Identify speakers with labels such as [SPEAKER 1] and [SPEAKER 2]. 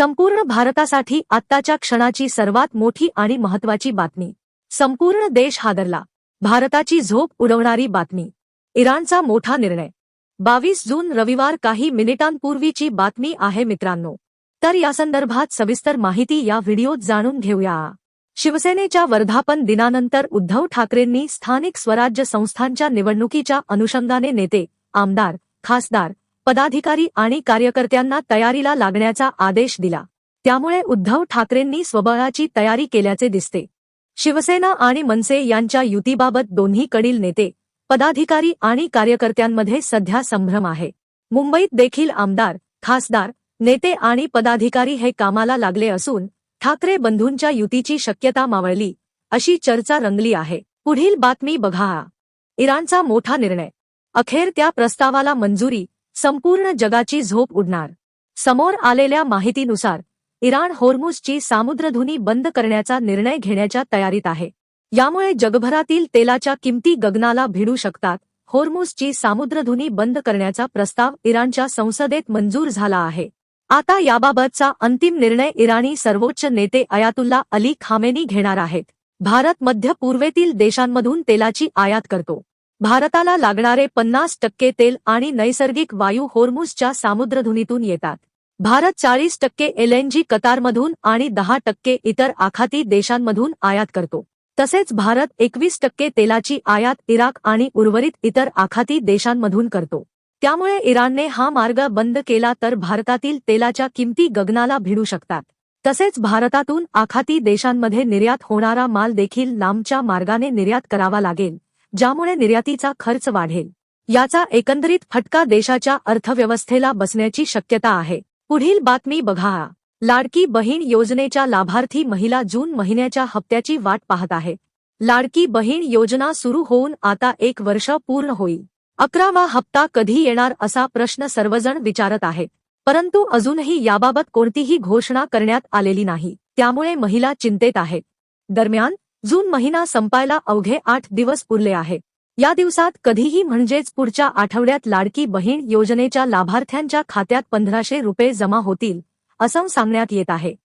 [SPEAKER 1] संपूर्ण भारतासाठी आत्ताच्या क्षणाची सर्वात मोठी आणि महत्वाची बातमी. संपूर्ण देश हादरला. भारताची झोप उडवणारी बातमी. इराणचा मोठा निर्णय. बावीस जून रविवार काही मिनिटांपूर्वीची बातमी आहे मित्रांनो. तर यासंदर्भात सविस्तर माहिती या व्हिडिओत जाणून घेऊया. शिवसेनेच्या वर्धापन दिनानंतर उद्धव ठाकरेंनी स्थानिक स्वराज्य संस्थांच्या निवडणुकीच्या अनुषंगाने नेते आमदार खासदार पदाधिकारी आणि कार्यकर्त्यांना तयारीला लागण्याचा आदेश दिला. त्यामुळे उद्धव ठाकरेंनी स्वबळाची तयारी केल्याचे दिसते. शिवसेना आणि मनसे यांच्या युतीबाबत दोन्हीकडील नेते पदाधिकारी आणि कार्यकर्त्यांमध्ये सध्या संभ्रम आहे. मुंबईत देखील आमदार खासदार नेते आणि पदाधिकारी हे कामाला लागले असून ठाकरे बंधूंच्या युतीची शक्यता मावळली अशी चर्चा रंगली आहे. पुढील बातमी बघा. इराणचा मोठा निर्णय. अखेर त्या प्रस्तावाला मंजुरी संपूर्ण जगाची झोप उडणार. समोर आलेल्या माहितीनुसार इराण होर्मुसची सामुद्रधुनी बंद करण्याचा निर्णय घेण्याच्या तयारीत आहे. यामुळे जगभरातील तेलाच्या किमती गगनाला भिडू शकतात. होर्मुसची सामुद्रधुनी बंद करण्याचा प्रस्ताव इराणच्या संसदेत मंजूर झाला आहे. आता याबाबतचा अंतिम निर्णय इराणी सर्वोच्च नेते अयातुल्ला अली खामेनी घेणार आहेत. भारत मध्य पूर्वेतील देशांमधून तेलाची आयात करतो. भारताला लागणारे पन्नास टक्के तेल आणि नैसर्गिक वायू होर्मुसच्या सामुद्रधुनीतून येतात. भारत चाळीस टक्के एलएनजी कतारमधून आणि दहा टक्के इतर आखाती देशांमधून आयात करतो. तसेच भारत एकवीस टक्के तेलाची आयात इराक आणि उर्वरित इतर आखाती देशांमधून करतो. त्यामुळे इराणने हा मार्ग बंद केला तर भारतातील तेलाच्या किमती गगनाला भिडू शकतात. तसेच भारतातून आखाती देशांमध्ये निर्यात होणारा माल देखील लांबच्या मार्गाने निर्यात करावा लागेल. ज्यामुळे निर्यातीचा खर्च वाढेल. याचा एकंदरीत फटका देशाच्या अर्थव्यवस्थेला बसण्याची शक्यता आहे. पुढील बातमी बघा. लाडकी बहीण योजनेच्या लाभार्थी महिला जून महिन्याच्या हप्त्याची वाट पाहत आहे. लाडकी बहीण योजना सुरू होऊन आता एक वर्ष पूर्ण होईल. अकरावा हप्ता कधी येणार असा प्रश्न सर्वजण विचारत आहेत. परंतु अजूनही याबाबत कोणतीही घोषणा करण्यात आलेली नाही. त्यामुळे महिला चिंतेत आहेत. दरम्यान जून महिना संपायला अवघे आठ दिवस उरले आहे. या दिवसात कधीही म्हणजेच पुढच्या आठवड्यात लाडकी बहीण योजनेच्या लाभार्थ्यांच्या खात्यात पंधराशे रुपये जमा होतील असं सांगण्यात येत आहे.